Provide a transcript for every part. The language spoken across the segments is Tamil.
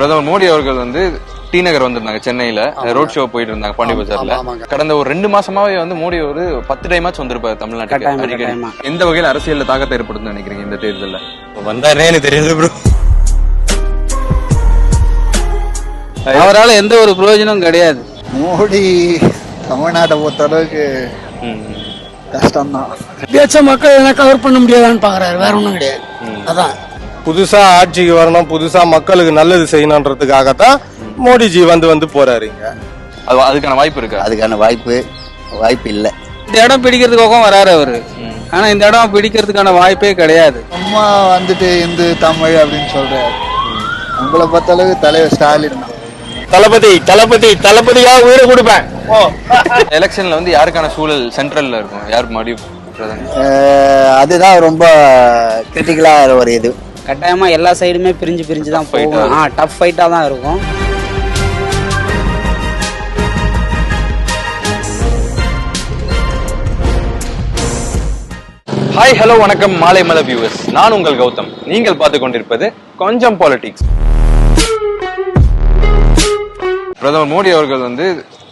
பிரதமர் மோடி அவர்கள் வந்து டி நகர் வந்திருந்தாங்க சென்னையில. ரோட் ஷோ போயிட்டு இருந்தாங்க பாண்டி பஜார்ல. கடந்த ஒரு ரெண்டு மாசமாவே வந்து மோடி ஒரு பத்து டைமாச்சும் வந்திருப்பாரு தமிழ்நாட்டுக்கு. எந்த வகையில அரசியல்ல தாக்கத்தை ஏற்படுத்தும் நினைக்கிறீங்க இந்த தேர்தல்ல? வந்தாருனே எனக்கு தெரியாது ப்ரோ அவரால் எந்த ஒரு பிரயோஜனமும் கிடையாது. மோடி தமிழ்நாட்டை பொறுத்த அளவுக்கு கஷ்டம்தான். பேச்ச மக்கள் எதனா கவர் பண்ண முடியாதான்னு பாக்குறாரு. வேற ஒண்ணும் கிடையாது. அதான். புதுசா ஆட்சிக்கு வரணும் புதுசா மக்களுக்கு நல்லது செய்யணுன்றதுக்காகத்தான் மோடிஜி வந்து வந்து போறாரு இங்க. அது அதுக்கான வாய்ப்பு இருக்கா? அதுக்கான வாய்ப்பு வாய்ப்பு இல்லை. இந்த இடம் பிடிக்கிறதுக்காக வராரு அவரு. ஆனா இந்த இடம் பிடிக்கிறதுக்கான வாய்ப்பே கிடையாது. சும்மா வந்துட்டு இந்து தமிழ் அப்படின்னு சொல்றாரு. உங்களை பொறுத்த அளவுக்கு தலைவர் ஸ்டாலின் தளபதி தளபதி தளபதியா உயிரை கொடுப்பேன். எலெக்ஷன்ல வந்து யாருக்கான சூழல் சென்ட்ரல்ல இருக்கும்? யாருக்கு மறுபடியும் அதுதான் ரொம்ப கிரிட்டிக்கலா ஒரு இது. கட்டாயமா எல்லா சைடுமே பிரிஞ்சு பிரிஞ்சு தான் போகும். ஆ டஃப் ஃபைட்டா தான் இருக்கும். ஹாய் ஹலோ வணக்கம். மாலை மலை வியூவர்ஸ் நான் உங்கள் கௌதம். நீங்கள் பார்த்து கொண்டிருப்பது கொஞ்சம் பாலிடிக்ஸ் பிரதமர் மோடி அவர்கள் வந்து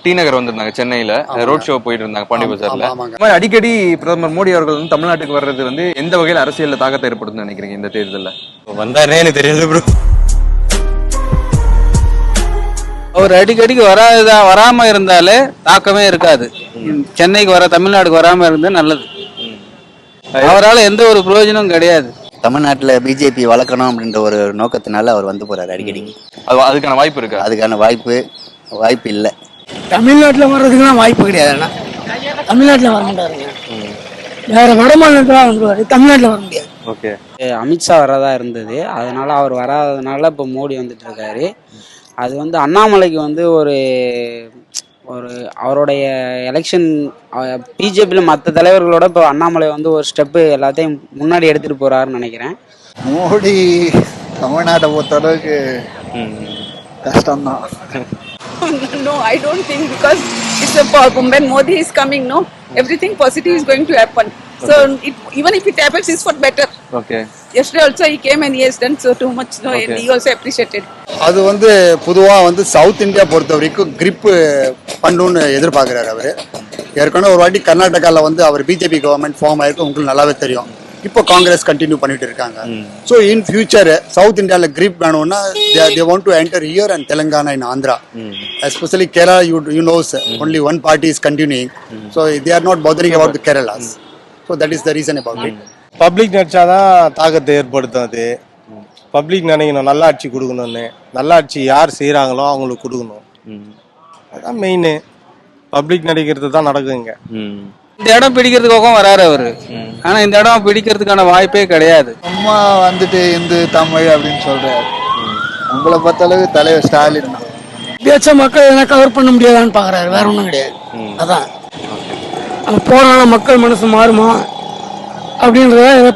டி நகர் வந்திருந்தாங்க சென்னையில. ரோட் ஷோ போயிட்டு இருந்தாங்க பாண்டி பஜார்ல. மாதிரி அடிக்கடி பிரதமர் மோடி அவர்கள் வந்து தமிழ்நாட்டுக்கு வர்றது வந்து எந்த வகையில அரசியல்ல தாக்கத்தை ஏற்படுத்தும் நினைக்கிறீங்க இந்த தேர்தல்ல? வந்தாருனே எனக்கு தெரியாது ப்ரோ அவர் அடிக்கடிக்கு வராதா வராம இருந்தாலே தாக்கமே இருக்காது. சென்னைக்கு வர தமிழ்நாடுக்கு வராம இருந்தா நல்லது. அவரால் எந்த ஒரு பிரயோஜனமும் கிடையாது. தமிழ்நாட்டுல பிஜேபி வளர்க்கணும் அப்படின்ற ஒரு நோக்கத்தினால அவர் வந்து போறாரு அடிக்கடிக்கு. அது அதுக்கான வாய்ப்பு இருக்கா? அதுக்கான வாய்ப்பு வாய்ப்பு இல்லை. தமிழ்நாட்டுல வர்றதுக்குலாம் வாய்ப்பு கிடையாது அண்ணா. தமிழ்நாட்டுல வர மாட்டாருங்க வேற வட மாநிலத்துல வந்துருவாரு தமிழ்நாட்டுல வர முடியாது. ஓகே. அமித்ஷா வரதா இருந்தது. அதனால அவர் வராதனால இப்போ மோடி வந்துட்டு இருக்காரு. அது வந்து அண்ணாமலைக்கு வந்து ஒரு ஒரு அவருடைய எலெக்ஷன் பிஜேபியில் மற்ற தலைவர்களோட இப்போ அண்ணாமலை வந்து ஒரு ஸ்டெப்பு எல்லாத்தையும் முன்னாடி எடுத்துட்டு போறாருன்னு நினைக்கிறேன். மோடி தமிழ்நாட்டை பொறுத்த அளவுக்கு கஷ்டம்தான். No, I don't think because it's a problem. When Modi is coming, no, everything positive is going to happen. So it, even if it happens, it's for better. Okay Yesterday also he came and he has done so too much, no, and Okay. he also appreciated. அது வந்து பொதுவாக வந்து சவுத் இந்தியா பொறுத்த வரைக்கும் grip பண்ணணும்னு எதிர்பார்க்குறாரு அவர் ஏற்கனவே ஒரு வாட்டி கர்நாடகாவில் வந்து அவர் பிஜேபி கவர்மெண்ட் ஃபார்ம் ஆயிருக்கு உங்களுக்கு நல்லாவே தெரியும் இப்போ காங்கிரஸ் கண்டினியூ பண்ணிட்டு இருக்காங்க. ஸோ இன் ஃபியூச்சர் சவுத் இந்தியாவில் grip வேணும்னா they want to enter here and Telangana in Andhra especially Kerala you you knows only one party is continuing so they are not bothering about the Keralas so that is the reason about it public நினைச்சாதான் தாக்கத்தை ஏற்படுத்தும் அது பப்ளிக் நினைக்கணும் நல்லாட்சி கொடுக்கணும்னு. நல்லாட்சி யார் செய்றாங்களோ அவங்களுக்கு கொடுக்கணும். அதான் மெயின் பப்ளிக் நினைக்கிறது தான் நடக்குங்க இந்த இடம் பிடிக்கிறதுக்காக வராரு அவரு. ஆனா இந்த இடம் பிடிக்கிறதுக்கான வாய்ப்பே கிடையாது. சும்மா வந்துட்டு இந்து தமிழ் அப்படின்னு சொல்றாரு. உங்களை பொறுத்த அளவுக்கு தலைவர் ஸ்டாலின் தான். பேச்ச மக்கள் எதனா கவர் பண்ண முடியாதான்னு பாக்குறாரு. வேற ஒண்ணும் கிடையாது. அதான். போனால மக்கள் மனசு மாறுமா? அப்படின்றத எதை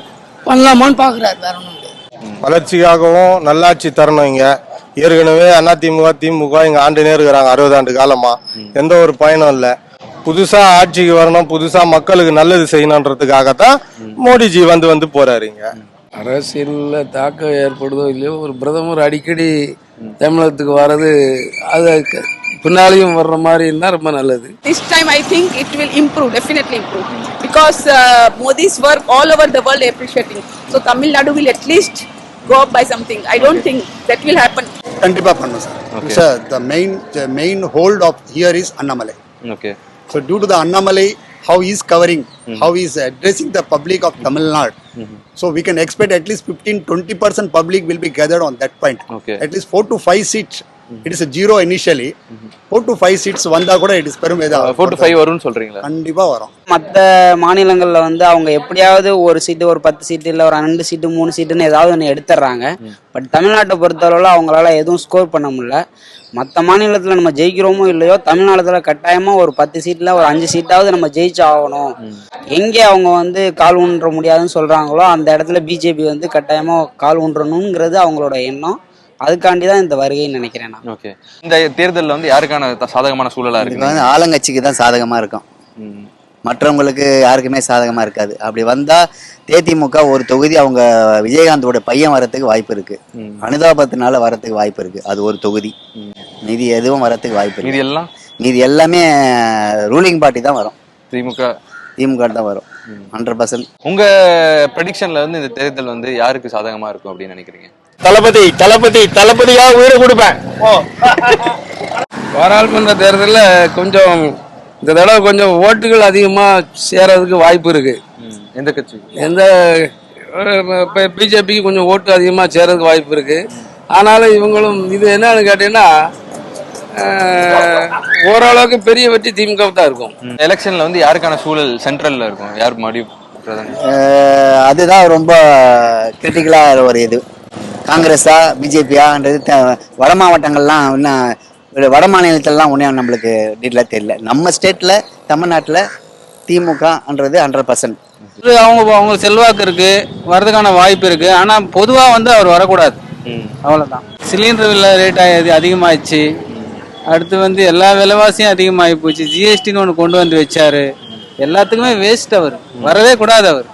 பண்ணலாமான்னு பாக்குறாரு. வேற ஒண்ணும் கிடையாது. வளர்ச்சிக்காகவும் நல்லாட்சி தரணும் இங்க. ஏற்கனவே அதிமுக திமுக இங்க ஆண்டுனே இருக்கிறாங்க. அறுபது ஆண்டு காலமா. எந்த ஒரு பயனும் இல்ல. புதுசா ஆட்சிக்கு வரணும் புதுசா மக்களுக்கு நல்லது செய்யணுன்றதுக்காகத்தான் மோடிஜி வந்து வந்து போறாரு இங்க அரசியல்ல தாக்கம் ஏற்படுதோ இல்லையோ ஒரு பிரதமர் அடிக்கடி தமிழகத்துக்கு வர்றது அது க- பின்னாலையும் வர்ற மாதிரி இருந்தா ரொம்ப நல்லது This time I think it will improve, definitely improve. Because uh, Modi's work all over the world appreciating. So Tamil Nadu will at least go up by something. I don't think that will happen. கண்டிப்பாக பண்ணும் sir sir the main the main hold off here is Annamalai okay So due to the Annamalai, how he is covering, mm-hmm. how he is addressing the public of Tamil Nadu. Mm-hmm. So we can expect at least 15-20% public will be gathered on that point. Okay. At least 4 to 5 seats. It is a zero initially. 4 to 5 seats வந்தா கூட it is பெரும் ஃபோர் டு ஃபைவ் வரும்னு சொல்றீங்களா? கண்டிப்பா வரும். மற்ற மாநிலங்கள்ல வந்து அவங்க எப்படியாவது ஒரு சீட்டு ஒரு பத்து சீட்டு இல்லை ஒரு ரெண்டு சீட்டு மூணு சீட்டுன்னு ஏதாவது ஒன்று எடுத்துடுறாங்க பட் தமிழ்நாட்டை பொறுத்தளவில் அவங்களால எதுவும் ஸ்கோர் பண்ண முடியல. மற்ற மாநிலத்தில் நம்ம ஜெயிக்கிறோமோ இல்லையோ தமிழ்நாட்டில் கட்டாயமாக ஒரு பத்து சீட்டில் ஒரு அஞ்சு சீட்டாவது நம்ம ஜெயிச்சு ஆகணும். எங்கே அவங்க வந்து கால் ஊன்ற முடியாதுன்னு சொல்கிறாங்களோ அந்த இடத்துல பிஜேபி வந்து கட்டாயமாக கால் ஊன்றணுங்கிறது அவங்களோட எண்ணம். அதுக்காண்டி தான் இந்த வருகைன்னு நினைக்கிறேன் நான். ஓகே இந்த தேர்தல்ல வந்து யாருக்கான சாதகமான சூழலா இதுக்கு இருக்கு வந்து ஆளுங்கட்சிக்கு தான் சாதகமா இருக்கும். மற்றவங்களுக்கு யாருக்குமே சாதகமாக இருக்காது. அப்படி வந்தால் தேதிமுக ஒரு தொகுதி அவங்க விஜயகாந்தோட பையன் வரத்துக்கு வாய்ப்பு இருக்கு. அனுதாபத்தினால வரத்துக்கு வாய்ப்பு இருக்கு. அது ஒரு தொகுதி. மீதி எதுவும் வரத்துக்கு வாய்ப்பு மீதி இருக்கு எல்லாம்? மீதி எல்லாமே ரூலிங் பார்ட்டி தான் வரும். திமுக? திமுக தான் வரும். ஹண்ட்ரட் பர்சன்ட் உங்க ப்ரெடிக்ஷன்ல வந்து இந்த தேர்தல் வந்து யாருக்கு சாதகமா இருக்கும் அப்படின்னு நினைக்கிறீங்க? தளபதி தளபதி தளபதியா உயிரை கொடுப்பேன். பாராளுமன்ற தேர்தலில் கொஞ்சம் இந்த தடவை கொஞ்சம் ஓட்டுகள் அதிகமாக சேரதுக்கு வாய்ப்பு இருக்கு. எந்த கட்சி? எந்த இப்போ பிஜேபிக்கு கொஞ்சம் ஓட்டு அதிகமாக சேரதுக்கு வாய்ப்பு இருக்கு. ஆனாலும் இவங்களும் இது என்னன்னு கேட்டீங்கன்னா ஓரளவுக்கு பெரிய வெற்றி திமுக தான் இருக்கும். எலெக்ஷன்ல வந்து யாருக்கான சூழல் சென்ட்ரல்ல இருக்கும்? யார் மறுபடியும் அதுதான் ரொம்ப கிரிட்டிக்கலாக ஒரு இது. காங்கிரஸா பிஜேபியான்றது வட மாவட்டங்கள்லாம் இன்னும் வட மாநிலத்திலலாம் ஒன்றும் நம்மளுக்கு டீட்டெயிலாக தெரியல. நம்ம ஸ்டேட்டில் தமிழ்நாட்டில் திமுகன்றது ஹண்ட்ரட் பர்சன்ட் அவங்க அவங்க செல்வாக்கு இருக்கு வரதுக்கான வாய்ப்பு இருக்கு. ஆனா பொதுவா வந்து அவர் வரக்கூடாது. அவ்வளவுதான். சிலிண்டர் விலை ரேட் அதிகமாயிடுச்சு. அடுத்து வந்து எல்லா விலைவாசியும் அதிகமாகி போச்சு. ஜிஎஸ்டின்னு ஒன்று கொண்டு வந்து வச்சாரு. எல்லாத்துக்குமே வேஸ்ட் அவர். வரவே கூடாது அவர்.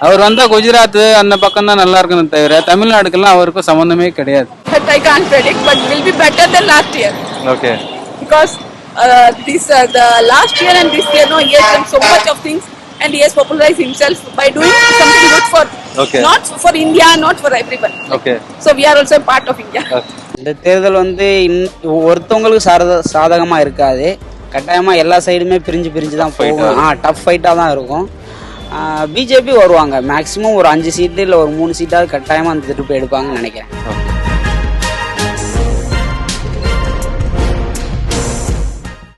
அவர் வந்தா குஜராத் அந்த பக்கம் தான் நல்லா இருக்குன்னு தவிர தமிழ்நாடுக்கெல்லாம் அவருக்கும் சம்மந்தமே கிடையாது But I can't predict, but will be better than last year. Okay Because uh, this, uh, the last year and this year, no, he has done so much of things and he has popularized himself by doing something good for, Okay. not for India, not for everyone. Okay So we are also a part of India. இந்த தேர்தல் வந்து இன்- ஒருத்தவங்களுக்கு சாதகமா இருக்காது கட்டாயமா எல்லா சைடுமே பிரிஞ்சு பிரிஞ்சு தான் போகும் ஆ டஃப் ஃபைட்டா தான் இருக்கும் பிஜேபி வருவாங்க. மேக்ஸிமம் ஒரு அஞ்சு சீட்டு இல்லை ஒரு மூணு சீட்டாவது கட்டாயமாக அந்த திருப்பி எடுப்பாங்கன்னு நினைக்கிறேன்.